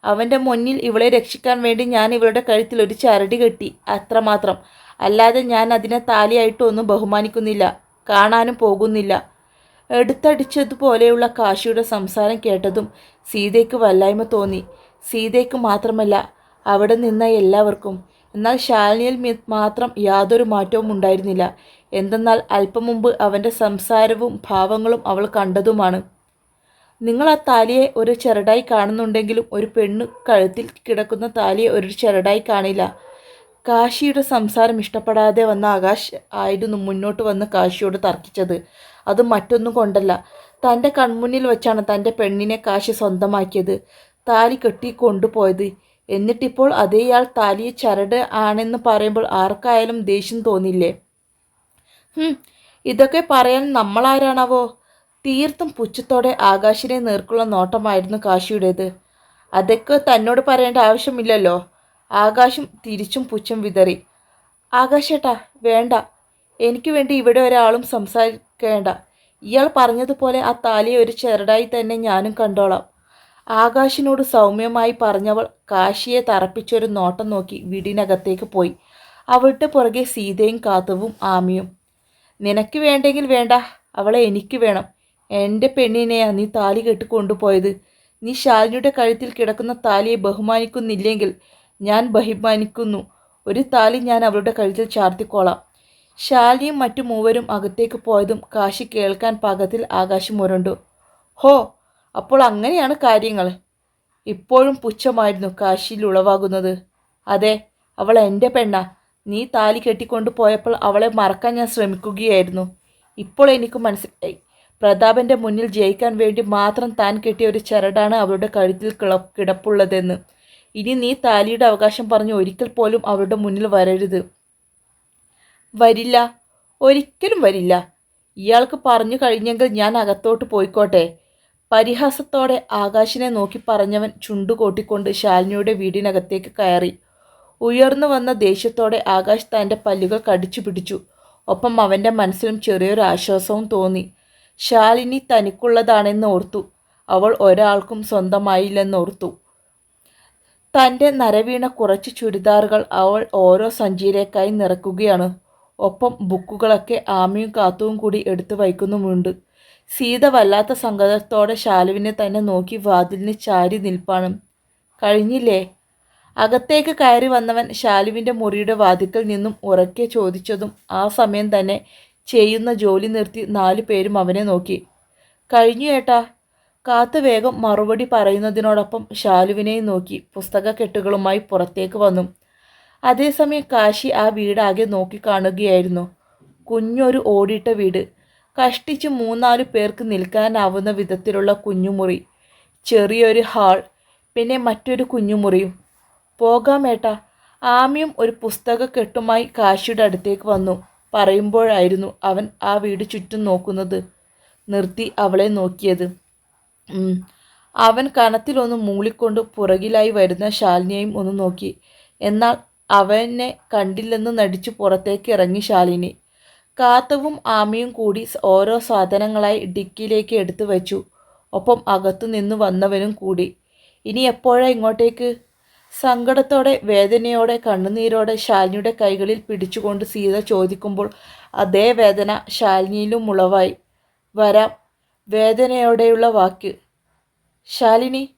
അവന്റെ മുന്നിൽ ഇവളെ രക്ഷിക്കാൻ വേണ്ടി ഞാൻ ഇവളുടെ കഴുത്തിൽ ഒരു ചരടി കെട്ടി. അത്രമാത്രം. അല്ലാതെ ഞാൻ അതിനെ താലിയായിട്ടൊന്നും ബഹുമാനിക്കുന്നില്ല. കാണാനും പോകുന്നില്ല. എടുത്തടിച്ചതുപോലെയുള്ള കാശിയുടെ സംസാരം കേട്ടതും സീതയ്ക്ക് വല്ലായ്മ തോന്നി. സീതയ്ക്ക് മാത്രമല്ല അവിടെ നിന്ന എല്ലാവർക്കും. എന്നാൽ ശാലിനിയിൽ മാത്രം യാതൊരു മാറ്റവും ഉണ്ടായിരുന്നില്ല. എന്തെന്നാൽ അല്പം മുമ്പ് അവന്റെ സംസാരവും ഭാവങ്ങളും അവൾ കണ്ടതുമാണ്. നിങ്ങൾ ആ താലിയെ ഒരു ചെറുടായി കാണുന്നുണ്ടെങ്കിലും ഒരു പെണ്ണ് കഴുത്തിൽ കിടക്കുന്ന താലിയെ ഒരു ചെറുടായി കാണില്ല. കാശിയുടെ സംസാരം ഇഷ്ടപ്പെടാതെ വന്ന ആകാശ് ആയിരുന്നു മുന്നോട്ട് വന്ന് കാശിയോട് തർക്കിച്ചത്. അത് മറ്റൊന്നും കൊണ്ടല്ല. തന്റെ കൺമുന്നിൽ വെച്ചാണ് തന്റെ പെണ്ണിനെ കാശി സ്വന്തമാക്കിയത്. താലി കെട്ടി കൊണ്ടുപോയത്. എന്നിട്ടിപ്പോൾ അതേയാൾ താലിയെ ചരട് ആണെന്ന് പറയുമ്പോൾ ആർക്കായാലും ദേഷ്യം തോന്നില്ലേ? ഇതൊക്കെ പറയാൻ നമ്മളാരാണാവോ? തീർത്തും പുച്ഛത്തോടെ ആകാശിനെ നേർക്കുള്ള നോട്ടമായിരുന്നു കാശിയുടേത്. അതൊക്കെ തന്നോട് പറയേണ്ട ആവശ്യമില്ലല്ലോ. ആകാശം തിരിച്ചും പുച്ഛം വിതറി. ആകാശേട്ടാ വേണ്ട. എനിക്ക് വേണ്ടി ഇവിടെ ഒരാളും സംസാരിക്കേണ്ട. ഇയാൾ പറഞ്ഞതുപോലെ ആ താലിയെ ഒരു ചെറുടായി തന്നെ ഞാനും കണ്ടോളാം. ആകാശിനോട് സൗമ്യമായി പറഞ്ഞവൾ കാശിയെ തറപ്പിച്ചൊരു നോട്ടം നോക്കി വീടിനകത്തേക്ക് പോയി. അവളുടെ പുറകെ സീതയും കാത്തവും ആമിയും. നിനക്ക് വേണ്ടെങ്കിൽ വേണ്ട. അവളെ എനിക്ക് വേണം. എന്റെ പെണ്ണിനെയാ നീ താലി കെട്ടി കൊണ്ടുപോയത്. നീ ശാലിനിയുടെ കഴുത്തിൽ കിടക്കുന്ന താലിയെ ബഹുമാനിക്കുന്നില്ലെങ്കിൽ ഞാൻ ബഹുമാനിക്കുന്നു. ഒരു താലി ഞാൻ അവളുടെ കഴുത്തിൽ ചാർത്തിക്കോളാം. ശാലിനിയും മറ്റു മൂവരും അകത്തേക്ക് പോയതും കാശി കേൾക്കാൻ പാകത്തിൽ ആകാശം ഉരുണ്ടു. ഹോ അപ്പോൾ അങ്ങനെയാണ് കാര്യങ്ങൾ. ഇപ്പോഴും പുച്ഛമായിരുന്നു കാശിയിൽ ഉളവാകുന്നത്. അതെ അവൾ എന്റെ പെണ്ണ. നീ താലി കെട്ടിക്കൊണ്ടു പോയപ്പോൾ അവളെ മറക്കാൻ ഞാൻ ശ്രമിക്കുകയായിരുന്നു. ഇപ്പോൾ എനിക്ക് മനസ്സിലായി. പ്രതാപന്റെ മുന്നിൽ ജയിക്കാൻ വേണ്ടി മാത്രം താൻ കെട്ടിയ ഒരു ചരടാണ് അവളുടെ കഴുത്തിൽ കിടപ്പുള്ളതെന്ന്. ഇനി നീ താലിയുടെ അവകാശം പറഞ്ഞ് ഒരിക്കൽ പോലും അവളുടെ മുന്നിൽ വരരുത്. വരില്ല. ഒരിക്കലും വരില്ല. ഇയാൾക്ക് പറഞ്ഞു കഴിഞ്ഞെങ്കിൽ ഞാൻ അകത്തോട്ട് പോയിക്കോട്ടെ. പരിഹാസത്തോടെ ആകാശിനെ നോക്കി പറഞ്ഞവൻ ചുണ്ടുകൂട്ടിക്കൊണ്ട് ശാലിനിയുടെ വീടിനകത്തേക്ക് കയറി. ഉയർന്നു വന്ന ദേഷ്യത്തോടെ ആകാശ് തന്റെ പല്ലുകൾ കടിച്ചു പിടിച്ചു. ഒപ്പം അവന്റെ മനസ്സിലും ചെറിയൊരു ആശ്വാസവും തോന്നി. ശാലിനി തനിക്കുള്ളതാണെന്ന് ഓർത്തു. അവൾ ഒരാൾക്കും സ്വന്തമായില്ലെന്നോർത്തു. തന്റെ നരവീണ കുറച്ച് ചുരിദാറുകൾ അവൾ ഓരോ സഞ്ചിയിലേക്കായി നിറക്കുകയാണ്. ഒപ്പം ബുക്കുകളൊക്കെ ആമയും കാത്തുവും കൂടി എടുത്തു വയ്ക്കുന്നുമുണ്ട്. സീത വല്ലാത്ത സങ്കടത്തോടെ ശാലുവിനെ തന്നെ നോക്കി വാതിലിന് ചാരി നിൽപ്പാണ്. കഴിഞ്ഞില്ലേ? അകത്തേക്ക് കയറി വന്നവൻ ശാലുവിന്റെ മുറിയുടെ വാതിക്കൽ നിന്നും ഉറക്കെ ചോദിച്ചതും ആ സമയം തന്നെ ചെയ്യുന്ന ജോലി നിർത്തി നാലു പേരും അവനെ നോക്കി. കഴിഞ്ഞു ഏട്ടാ. കാത്തു വേഗം മറുപടി പറയുന്നതിനോടൊപ്പം ശാലുവിനെയും നോക്കി. പുസ്തകക്കെട്ടുകളുമായി പുറത്തേക്ക് വന്നു. അതേസമയം കാശി ആ വീടാകെ നോക്കിക്കാണുകയായിരുന്നു കുഞ്ഞൊരു ഓടിട്ട വീട്. കഷ്ടിച്ച് മൂന്നാൽ പേർക്ക് നിൽക്കാനാവുന്ന വിധത്തിലുള്ള കുഞ്ഞുമുറി. ചെറിയൊരു ഹാൾ. പിന്നെ മറ്റൊരു കുഞ്ഞുമുറിയും. പോകാം ഏട്ടാ. ആമിയും ഒരു പുസ്തക കെട്ടുമായി കാശിയുടെ അടുത്തേക്ക് വന്നു. പറയുമ്പോഴായിരുന്നു അവൻ ആ വീട് ചുറ്റും നോക്കുന്നത്. നിർത്തി അവളെ നോക്കിയത്. അവൻ കണത്തിലൊന്ന് മൂളിക്കൊണ്ട് പുറകിലായി വരുന്ന ശാലിനിയെയും ഒന്ന് നോക്കി. എന്നാൽ അവനെ കണ്ടില്ലെന്ന് നടിച്ചു പുറത്തേക്ക് ഇറങ്ങി ശാലിനി. കാത്തവും ആമയും കൂടി ഓരോ സാധനങ്ങളായി ഡിക്കിയിലേക്ക് എടുത്തു വച്ചു ഒപ്പം അകത്തു നിന്ന് വന്നവനും കൂടി. ഇനി എപ്പോഴാ ഇങ്ങോട്ടേക്ക്? സങ്കടത്തോടെ വേദനയോടെ കണ്ണുനീരോടെ ശാലിനിയുടെ കൈകളിൽ പിടിച്ചുകൊണ്ട് സീത ചോദിക്കുമ്പോൾ അതേ വേദന ശാലിനിയിലും ഉളവായി. വരാം. വേദനയോടെയുള്ള വാക്ക്. ശാലിനി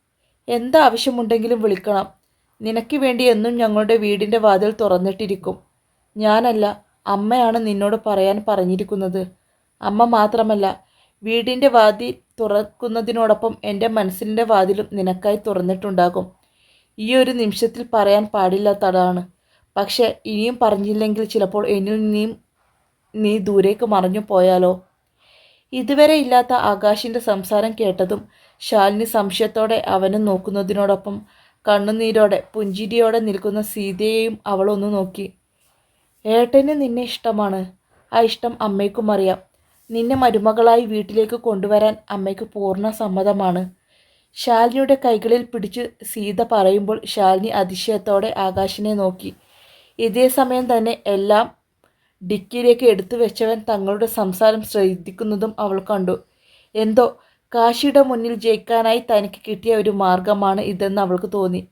എന്താവശ്യമുണ്ടെങ്കിലും വിളിക്കണം. നിനക്ക് വേണ്ടി എന്നും ഞങ്ങളുടെ വീടിന്റെ വാതിൽ തുറന്നിട്ടിരിക്കും. ഞാനല്ല അമ്മയാണ് നിന്നോട് പറയാൻ പറഞ്ഞിരിക്കുന്നത്. അമ്മ മാത്രമല്ല വീടിന്റെ വാതിൽ തുറക്കുന്നതിനോടൊപ്പം എന്റെ മനസ്സിന്റെ വാതിലും നിനക്കായി തുറന്നിട്ടുണ്ടാകും. ഈ ഒരു നിമിഷത്തിൽ പറയാൻ പാടില്ലാത്തതാണ്. പക്ഷേ ഇനിയും പറഞ്ഞില്ലെങ്കിൽ ചിലപ്പോൾ എന്നിൽ നീ നീ ദൂരേക്ക് മറഞ്ഞു പോയാലോ? ഇതുവരെ ഇല്ലാത്ത ആകാശിന്റെ സംസാരം കേട്ടതും ശാലിനി സംശയത്തോടെ അവനെ നോക്കുന്നതിനോടൊപ്പം കണ്ണുനീരോടെ പുഞ്ചിരിയോടെ നിൽക്കുന്ന സീതയെയും അവളൊന്നു നോക്കി. ഏട്ടന് നിന്നെ ഇഷ്ടമാണ്. ആ ഇഷ്ടം അമ്മയ്ക്കും അറിയാം. നിന്നെ മരുമകളായി വീട്ടിലേക്ക് കൊണ്ടുവരാൻ അമ്മയ്ക്ക് പൂർണ സമ്മതമാണ്. ശാലിനിയുടെ കൈകളിൽ പിടിച്ച് സീത പറയുമ്പോൾ ശാലിനി അതിശയത്തോടെ ആകാശിനെ നോക്കി. ഇതേ സമയം തന്നെ എല്ലാം ഡിക്കിയിലേക്ക് എടുത്തു വെച്ചവൻ തങ്ങളുടെ സംസാരം ശ്രദ്ധിക്കുന്നതും അവൾ കണ്ടു. എന്തോ കാശിയുടെ മുന്നിൽ ജയിക്കാനായി തനിക്ക് കിട്ടിയ ഒരു മാർഗമാണ് ഇതെന്ന് അവൾക്ക് തോന്നി.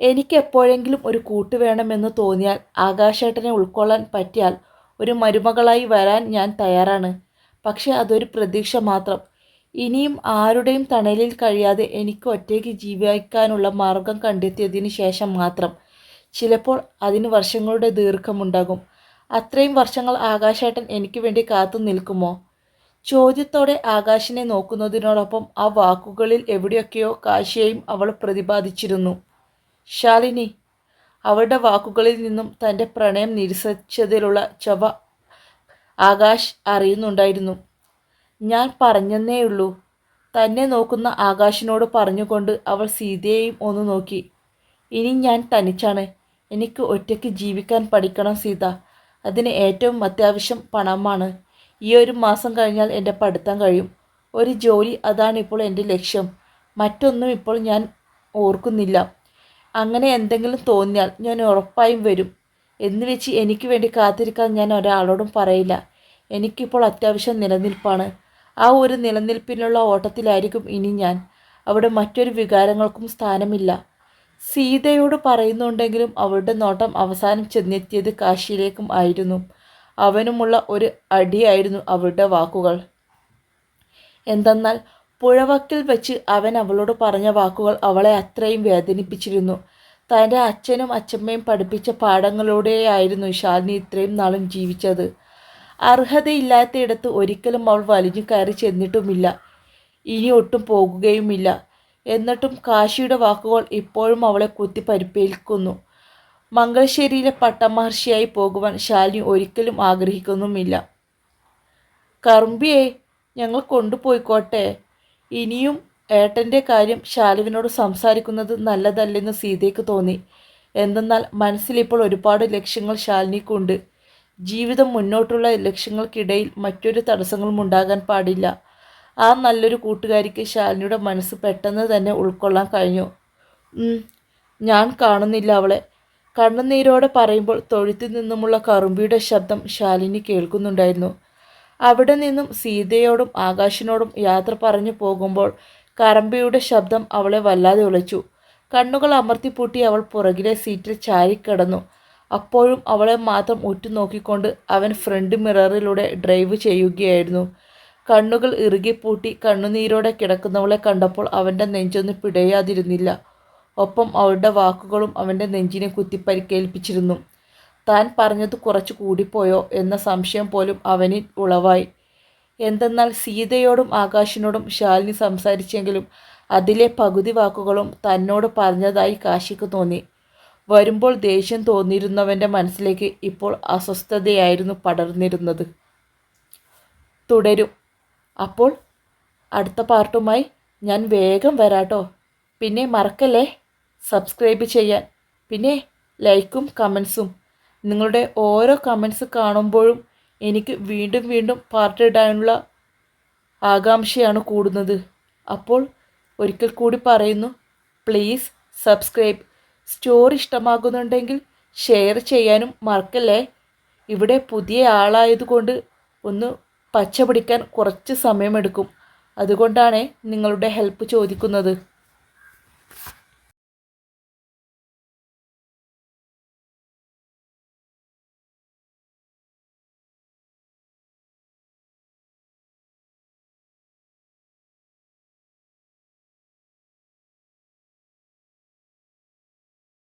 എനിക്ക് എപ്പോഴെങ്കിലും ഒരു കൂട്ട് വേണമെന്ന് തോന്നിയാൽ ആകാശേട്ടനെ ഉൾക്കൊള്ളാൻ പറ്റിയാൽ ഒരു മരുമകളായി വരാൻ ഞാൻ തയ്യാറാണ്. പക്ഷേ അതൊരു പ്രതീക്ഷ മാത്രം. ഇനിയും ആരുടെയും തണലിൽ കഴിയാതെ എനിക്ക് ഒറ്റയ്ക്ക് ജീവിക്കാനുള്ള മാർഗം കണ്ടെത്തിയതിന് ശേഷം മാത്രം. ചിലപ്പോൾ അതിന് വർഷങ്ങളുടെ ദീർഘമുണ്ടാകും. അത്രയും വർഷങ്ങൾ ആകാശേട്ടൻ എനിക്ക് വേണ്ടി കാത്തു നിൽക്കുമോ? ചോദ്യത്തോടെ ആകാശിനെ നോക്കുന്നതിനോടൊപ്പം ആ വാക്കുകളിൽ എവിടെയൊക്കെയോ കാശിയെയും അവൾ പ്രതിപാദിച്ചിരുന്നു. ശാലിനി അവളുടെ വാക്കുകളിൽ നിന്നും തന്റെ പ്രണയം നിരസിച്ചതിലുള്ള ചവ ആകാശ് അറിയുന്നുണ്ടായിരുന്നു. ഞാൻ പറഞ്ഞെന്നേയുള്ളൂ. തന്നെ നോക്കുന്ന ആകാശിനോട് പറഞ്ഞുകൊണ്ട് അവൾ സീതയെയും ഒന്ന് നോക്കി. ഇനി ഞാൻ തനിച്ചാണ്. എനിക്ക് ഒറ്റയ്ക്ക് ജീവിക്കാൻ പഠിക്കണം സീത. അതിന് ഏറ്റവും അത്യാവശ്യം പണമാണ്. ഈ ഒരു മാസം കഴിഞ്ഞാൽ എന്റെ പഠിത്തം കഴിയും. ഒരു ജോലി അതാണ് ഇപ്പോൾ എന്റെ ലക്ഷ്യം. മറ്റൊന്നും ഇപ്പോൾ ഞാൻ ഓർക്കുന്നില്ല. അങ്ങനെ എന്തെങ്കിലും തോന്നിയാൽ ഞാൻ ഉറപ്പായും വരും. എന്ന് വെച്ച് എനിക്ക് വേണ്ടി കാത്തിരിക്കാൻ ഞാൻ ഒരാളോടും പറയില്ല. എനിക്കിപ്പോൾ അത്യാവശ്യം നിലനിൽപ്പാണ്. ആ ഒരു നിലനിൽപ്പിനുള്ള ഓട്ടത്തിലായിരിക്കും ഇനി ഞാൻ. അവിടെ മറ്റൊരു വികാരങ്ങൾക്കും സ്ഥാനമില്ല. സീതയോട് പറയുന്നുണ്ടെങ്കിലും അവളുടെ നോട്ടം അവസാനം ചെന്നെത്തിയത് കാശിയിലേക്കും ആയിരുന്നു. അവനുമുള്ള ഒരു അടിയായിരുന്നു അവളുടെ വാക്കുകൾ. എന്തെന്നാൽ പുഴവക്കിൽ വെച്ച് അവൻ അവളോട് പറഞ്ഞ വാക്കുകൾ അവളെ അത്രയും വേദനിപ്പിച്ചിരുന്നു. തന്റെ അച്ഛനും അച്ഛമ്മയും പഠിപ്പിച്ച പാഠങ്ങളിലൂടെയായിരുന്നു ശാലിനി ഇത്രയും നാളും ജീവിച്ചത്. അർഹതയില്ലാത്തയിടത്ത് ഒരിക്കലും അവൾ വലിഞ്ഞു കയറി ചെന്നിട്ടുമില്ല. ഇനി ഒട്ടും പോകുകയുമില്ല. എന്നിട്ടും കാശിയുടെ വാക്കുകൾ ഇപ്പോഴും അവളെ കുത്തി പരിപ്പേൽക്കുന്നു മംഗളശ്ശേരിയിലെ പട്ടമഹർഷിയായി പോകുവാൻ ശാലിനി ഒരിക്കലും ആഗ്രഹിക്കുന്നുമില്ല. കറുമ്പിയെ ഞങ്ങൾ കൊണ്ടുപോയിക്കോട്ടെ. ഇനിയും ഏട്ടന്റെ കാര്യം ശാലുവിനോട് സംസാരിക്കുന്നത് നല്ലതല്ലെന്ന് സീതയ്ക്ക് തോന്നി. എന്തെന്നാൽ മനസ്സിലിപ്പോൾ ഒരുപാട് ലക്ഷ്യങ്ങൾ ശാലിനിക്കുണ്ട്. ജീവിതം മുന്നോട്ടുള്ള ലക്ഷ്യങ്ങൾക്കിടയിൽ മറ്റൊരു തടസ്സങ്ങളും ഉണ്ടാകാൻ പാടില്ല. ആ നല്ലൊരു കൂട്ടുകാരിക്ക് ശാലിനിയുടെ മനസ്സ് പെട്ടെന്ന് തന്നെ ഉൾക്കൊള്ളാൻ കഴിഞ്ഞു. ഞാൻ കാണുന്നില്ല അവളെ. കണ്ണുനീരോടെ പറയുമ്പോൾ തൊഴുത്തിൽ നിന്നുമുള്ള കറുമ്പിയുടെ ശബ്ദം ശാലിനി കേൾക്കുന്നുണ്ടായിരുന്നു. അവിടെ നിന്നും സീതയോടും ആകാശിനോടും യാത്ര പറഞ്ഞു പോകുമ്പോൾ കറമ്പിയുടെ ശബ്ദം അവളെ വല്ലാതെ ഉളച്ചു കണ്ണുകൾ അമർത്തിപ്പൂട്ടി അവൾ പുറകിലെ സീറ്റിൽ ചാരിക്കിടന്നു. അപ്പോഴും അവളെ മാത്രം ഉറ്റുനോക്കിക്കൊണ്ട് അവൻ ഫ്രണ്ട് മിററിലൂടെ ഡ്രൈവ് ചെയ്യുകയായിരുന്നു. കണ്ണുകൾ ഇറുകിപ്പൂട്ടി കണ്ണുനീരോടെ കിടക്കുന്നവളെ കണ്ടപ്പോൾ അവന്റെ നെഞ്ചൊന്ന് പിടയാതിരുന്നില്ല. ഒപ്പം അവളുടെ വാക്കുകളും അവന്റെ നെഞ്ചിനെ കുത്തിപ്പരിക്കേൽപ്പിച്ചിരുന്നു. താൻ പറഞ്ഞത് കുറച്ച് കൂടിപ്പോയോ എന്ന സംശയം പോലും അവനിൽ ഉളവായി. എന്തെന്നാൽ സീതയോടും ആകാശിനോടും ശാലിനി സംസാരിച്ചെങ്കിലും അതിലെ പകുതി വാക്കുകളും തന്നോട് പറഞ്ഞതായി കാശിക്ക് തോന്നി. വരുമ്പോൾ ദേഷ്യം തോന്നിയിരുന്നവന്റെ മനസ്സിലേക്ക് ഇപ്പോൾ അസ്വസ്ഥതയായിരുന്നു പടർന്നിരുന്നത്. തുടരും. അപ്പോൾ അടുത്ത പാർട്ടുമായി ഞാൻ വേഗം വരാട്ടോ. പിന്നെ മറക്കല്ലേ? സബ്സ്ക്രൈബ് ചെയ്യാൻ. പിന്നെ ലൈക്കും കമൻസും. നിങ്ങളുടെ ഓരോ കമൻസ് കാണുമ്പോഴും എനിക്ക് വീണ്ടും വീണ്ടും പാർട്ട് ഇടാനുള്ള ആകാംക്ഷയാണ് കൂടുന്നത്. അപ്പോൾ ഒരിക്കൽ കൂടി പറയുന്നു പ്ലീസ് സബ്സ്ക്രൈബ് സ്റ്റോറി ഇഷ്ടമാകുന്നുണ്ടെങ്കിൽ ഷെയർ ചെയ്യാനും മറക്കല്ലേ? ഇവിടെ പുതിയ ആളായതുകൊണ്ട് ഒന്ന് പച്ച പിടിക്കാൻ കുറച്ച് സമയമെടുക്കും. അതുകൊണ്ടാണ് നിങ്ങളുടെ ഹെൽപ്പ് ചോദിക്കുന്നത്.